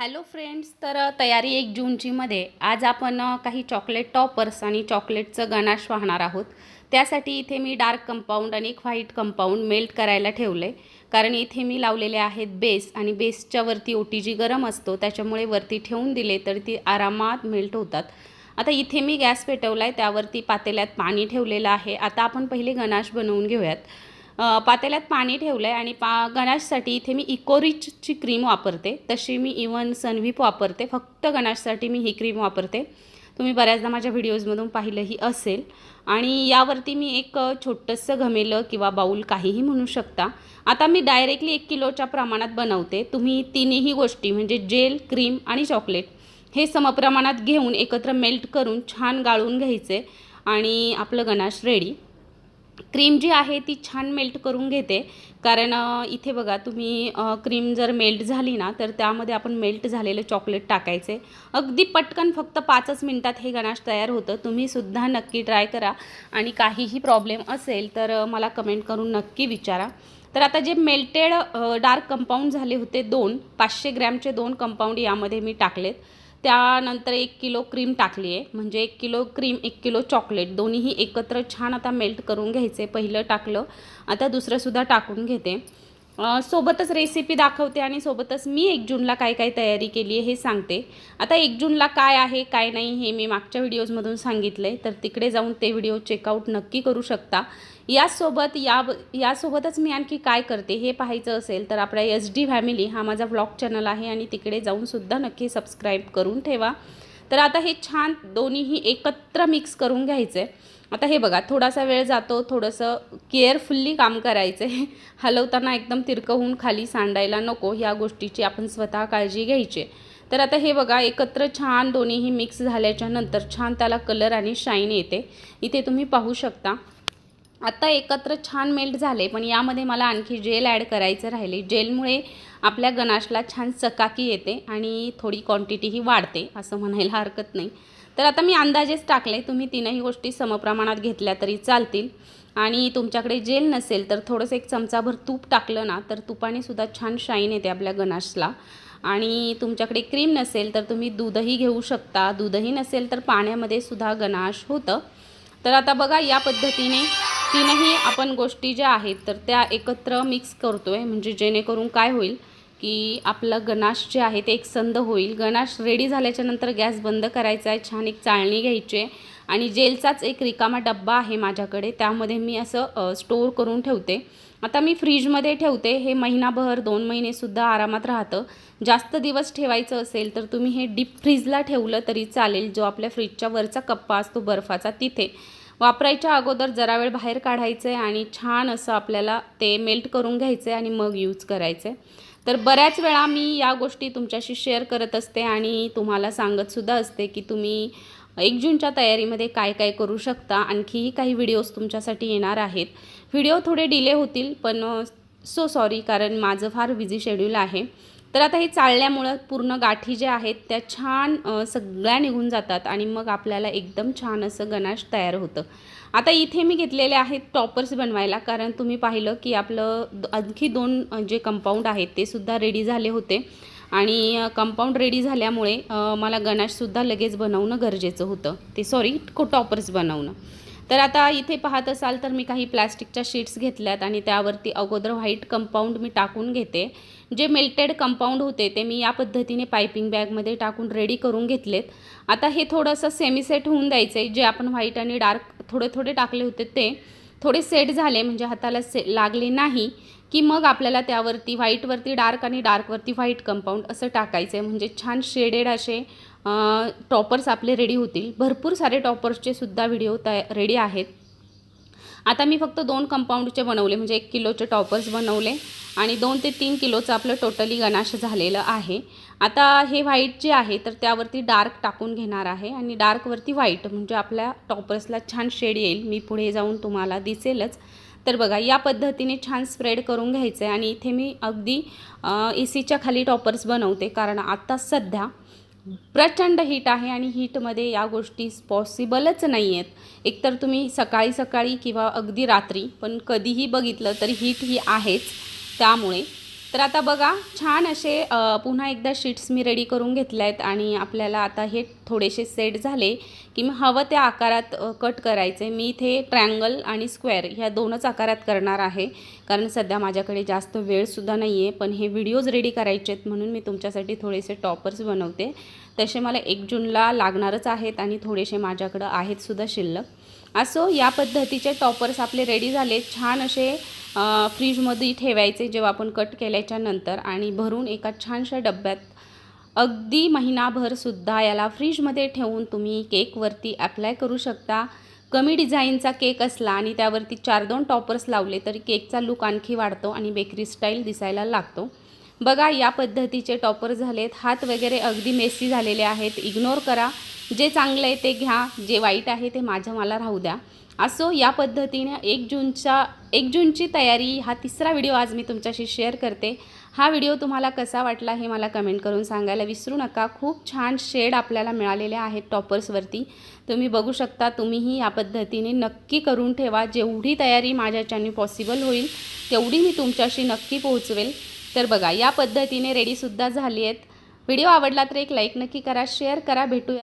Hello friends तर तयारी एक जूनचीमध्ये. आज आपण काही चॉकलेट टॉपर्स आणि चॉकलेटचं गणाश वाहणार आहोत. त्यासाठी इथे मी डार्क कंपाऊंड आणि एक व्हाईट कंपाऊंड मेल्ट करायला ठेवलं. आहे कारण इथे मी लावलेले आहेत बेस आणि बेसच्या वरती ओ टी जी गरम असतो. त्याच्यामुळे वरती ठेवून दिले तर ती आरामात मेल्ट होतात. आता इथे मी गॅस पेटवला आहे त्यावरती पातेल्यात पाणी ठेवलेलं आहे. आता आपण पहिले गणाश बनवून घेऊयात. पातेल्यात पाणी ठेवलं आहे आणि पा गणाशसाठी इथे मी इकोरिचची क्रीम वापरते. तशी मी इवन सनव्हीप वापरते. फक्त गणाशसाठी मी ही क्रीम वापरते. तुम्ही बऱ्याचदा माझ्या व्हिडिओजमधून पाहिलंही असेल. आणि यावरती मी एक छोटंसं घमेलं किंवा बाऊल काहीही म्हणू शकता. आता मी डायरेक्टली एक किलोच्या प्रमाणात बनवते. तुम्ही तिन्ही गोष्टी म्हणजे जेल क्रीम आणि चॉकलेट हे समप्रमाणात घेऊन एकत्र मेल्ट करून छान गाळून घ्यायचे आणि आपलं गणाश रेडी क्रीम जी आहे ती छान मेल्ट करून घेते. कारण इथे बघा तुम्ही क्रीम जर मेल्ट झाली ना तर त्यामध्ये आपण मेल्ट झालेलं चॉकलेट टाकायचे. अगदी पटकन फक्त पाचच मिनटात हे गणाश तयार होतं. तुम्हीसुद्धा नक्की ट्राय करा. आणि काहीही प्रॉब्लेम असेल तर मला कमेंट करून नक्की विचारा. तर आता जे मेल्टेड डार्क कंपाऊंड झाले होते दोन पाचशे ग्रॅमचे दोन कंपाऊंड यामध्ये मी टाकलेत. त्यानंतर एक किलो क्रीम टाकली आहे म्हणजे एक किलो क्रीम एक किलो चॉकलेट दोन्हीही एकत्र छान आता मेल्ट करून घ्यायचे. पहिलं टाकलं आता दुसरंसुद्धा टाकून घेते. सोबतच रेसिपी दाखवते आणि सोबतच मी एक जूनला काय काय तयारी केली आहे हे सांगते. आता एक जूनला काय आहे काय नाही हे मी मागच्या व्हिडिओजमधून सांगितलं आहे तर तिकडे जाऊन ते व्हिडिओ चेकआउट नक्की करू शकता. यासोबत या यासोबतच मी आणखी काय करते हे पाहायचं असेल तर आपला एस डी फॅमिली हा माझा व्लॉग चॅनल आहे आणि तिकडे जाऊनसुद्धा नक्की सबस्क्राईब करून ठेवा. तर आता हे छान दोन्हीही एकत्र मिक्स करून घ्यायचं आहे आता हे बघा थोडासा वेळ जातो थोडंसं केअरफुल्ली काम करायचं आहे हलवताना एकदम तिरकवून खाली सांडायला नको ह्या गोष्टीची आपण स्वतः काळजी घ्यायची. तर आता हे बघा एकत्र छान दोन्हीही मिक्स झाल्याच्यानंतर छान त्याला कलर आणि शाईन येते. इथे तुम्ही पाहू शकता. आत्ता एकत्र छान मेल्ट झाले पण यामध्ये मला आणखी जेल ॲड करायचं राहिले. जेलमुळे आपल्या गणाशला छान चकाकी येते आणि थोडी क्वांटिटीही वाढते असं म्हणायला हरकत नाही. तर आता मी अंदाजेच टाकले तुम्ही तीनही गोष्टी समप्रमाणात घेतल्या तरी चालतील. आणि तुमच्याकडे जेल नसेल तर थोडंसं एक चमचाभर तूप टाकलं ना तर तुपाने सुद्धा छान शाईन येते आपल्या गणाशला. आणि तुमच्याकडे क्रीम नसेल तर तुम्ही दूधही घेऊ शकता. दूधही नसेल तर पाण्यामध्ये सुद्धा गणाश होतं. तर आता बघा या पद्धतीने तीनही आपण गोष्टी ज्या आहेत तर त्या एकत्र मिक्स करतो आहे म्हणजे जेणेकरून काय होईल की आपलं गणाश जे आहे ते एक संद होईल. गणाश रेडी झाल्याच्यानंतर गॅस बंद करायचा आहे छान एक चाळणी घ्यायची आहे. आणि जेलचाच एक रिकामा डब्बा आहे माझ्याकडे त्यामध्ये मी असं स्टोअर करून ठेवते. आता मी फ्रीजमध्ये ठेवते. हे महिनाभर दोन महिनेसुद्धा आरामात राहतं. जास्त दिवस ठेवायचं असेल तर तुम्ही हे डीप फ्रीजला ठेवलं तरी चालेल. जो आपल्या फ्रीजच्या वरचा कप्पा असतो बर्फाचा तिथे. वापरायच्या अगोदर जरा वेळ बाहेर काढायचं आहे आणि छान असं आपल्याला ते मेल्ट करून घ्यायचं आहे आणि मग यूज करायचं. आहे तर बऱ्याच वेळा मी या गोष्टी तुमच्याशी शेअर करत असते आणि तुम्हाला सांगतसुद्धा असते की तुम्ही एक जूनच्या तयारीमध्ये काय काय करू शकता. आणखीही काही व्हिडिओज तुमच्यासाठी येणार आहेत. व्हिडिओ थोडे डिले होतील पण सो सॉरी कारण माझं फार बिझी शेड्यूल आहे. तर आता हे चाळल्यामुळं पूर्ण गाठी ज्या आहेत त्या छान सगळ्या निघून जातात आणि मग आपल्याला एकदम छान असं गणाश तयार होतं. आता इथे मी घेतलेले आहेत टॉपर्स बनवायला कारण तुम्ही पाहिलं की आपलं द- आणखी दोन जे कंपाऊंड आहेत ते सुद्धा रेडी झाले होते. आणि कंपाऊंड रेडी झाल्यामुळे मला गणाशसुद्धा लगेच बनवणं गरजेचं होतं. ते सॉरी को टॉपर्स बनवणं. तर आता इथे पाहत असाल तर मी काही प्लॅस्टिकच्या शीट्स घेतल्यात आणि त्यावरती अगोदर व्हाईट कंपाऊंड मी टाकून घेते. जे मेल्टेड कंपाऊंड होते ते मी या पद्धतीने पायपिंग बॅगमध्ये टाकून रेडी करून घेतलेत. आता हे थोडंसं सेमीसेट होऊन द्यायचं आहे जे आपण व्हाईट आणि डार्क थोडे थोडे टाकले होते ते थोडे सेट झाले म्हणजे हाताला से लागले नाही की मग आपल्याला त्यावरती व्हाईटवरती डार्क आणि डार्कवरती व्हाईट कंपाऊंड असं टाकायचं आहे म्हणजे छान शेडेड असे टॉपर्स आपले रेडी होतील. भरपूर सारे टॉपर्सचे सुद्धा व्हिडिओ तया रेडी आहेत. आता मी फक्त दोन कंपाऊंडचे बनवले म्हणजे एक किलोचे टॉपर्स बनवले आणि दोन ते तीन किलोचं आपलं टोटली गणाश झालेलं आहे. आता हे व्हाईट जे आहे तर त्यावरती डार्क टाकून घेणार आहे आणि डार्कवरती व्हाईट म्हणजे आपल्या टॉपर्सला छान शेड येईल. मी पुढे जाऊन तुम्हाला दिसेलच. तर बघा या पद्धतीने छान स्प्रेड करून घ्यायचं आहे आणि इथे मी अगदी ए सीच्या खाली टॉपर्स बनवते. कारण आत्ता सध्या प्रचंड हीट आहे आणि हीटमध्ये या गोष्टी पॉसिबलच नाही आहेत एकतर तुम्ही सकाळी सकाळी किंवा अगदी रात्री पण कधीही बघितलं तरी हीट ही आहेच. त्यामुळे तर आता बघा छान असे पुन्हा एकदा शीट्स मी रेडी करून घेतल्या आहेत आणि आपल्याला आता हे थोडेसे सेट झाले की मी हवं त्या आकारात कट करायचे. मी इथे ट्रँगल आणि स्क्वेअर ह्या दोनच आकारात करणार आहे. कारण सध्या माझ्याकडे जास्त वेळसुद्धा नाही आहे पण हे व्हिडिओज रेडी करायचे आहेत म्हणून मी तुमच्यासाठी थोडेसे टॉपर्स बनवते. तसे मला एक जूनला लागणारच आहेत आणि थोडेसे माझ्याकडं आहेतसुद्धा शिल्लक. असो या पद्धतीचे टॉपर्स आपले रेडी झाले छान असे फ्रीजमध्ये ठेवायचे जेव्हा आपण कट केल्याच्यानंतर आणि भरून एका छानशा डब्यात अगदी महिनाभरसुद्धा याला फ्रीजमध्ये ठेवून तुम्ही केकवरती अप्लाय करू शकता. कमी डिझाईनचा केक असला आणि त्यावरती चार दोन टॉपर्स लावले तरी केकचा लुक आणखी वाढतो आणि बेकरी स्टाईल दिसायला लागतो. बघा या पद्धतीचे टॉपर झालेत. हात वगैरे अगदी मेसी झालेले आहेत. इग्नोर करा. जे चांगलं आहे ते घ्या जे वाईट आहे ते माझं मला राहू द्या. असो या पद्धतीने एक जूनच्या एक जूनची तयारी हा तिसरा व्हिडिओ आज मी तुमच्याशी शेअर करते. हा व्हिडिओ तुम्हाला कसा वाटला हे मला कमेंट करून सांगायला विसरू नका. खूप छान शेड आपल्याला मिळालेले आहेत टॉपर्सवरती. तुम्ही बघू शकता तुम्हीही या पद्धतीने नक्की करून ठेवा. जेवढी तयारी माझ्याच्याने पॉसिबल होईल तेवढी मी तुमच्याशी नक्की पोहोचवेल. तर बघा या पद्धतीने रेडीसुद्धा झाली आहेत. व्हिडिओ आवडला तर एक लाईक नक्की करा शेअर करा भेटूया.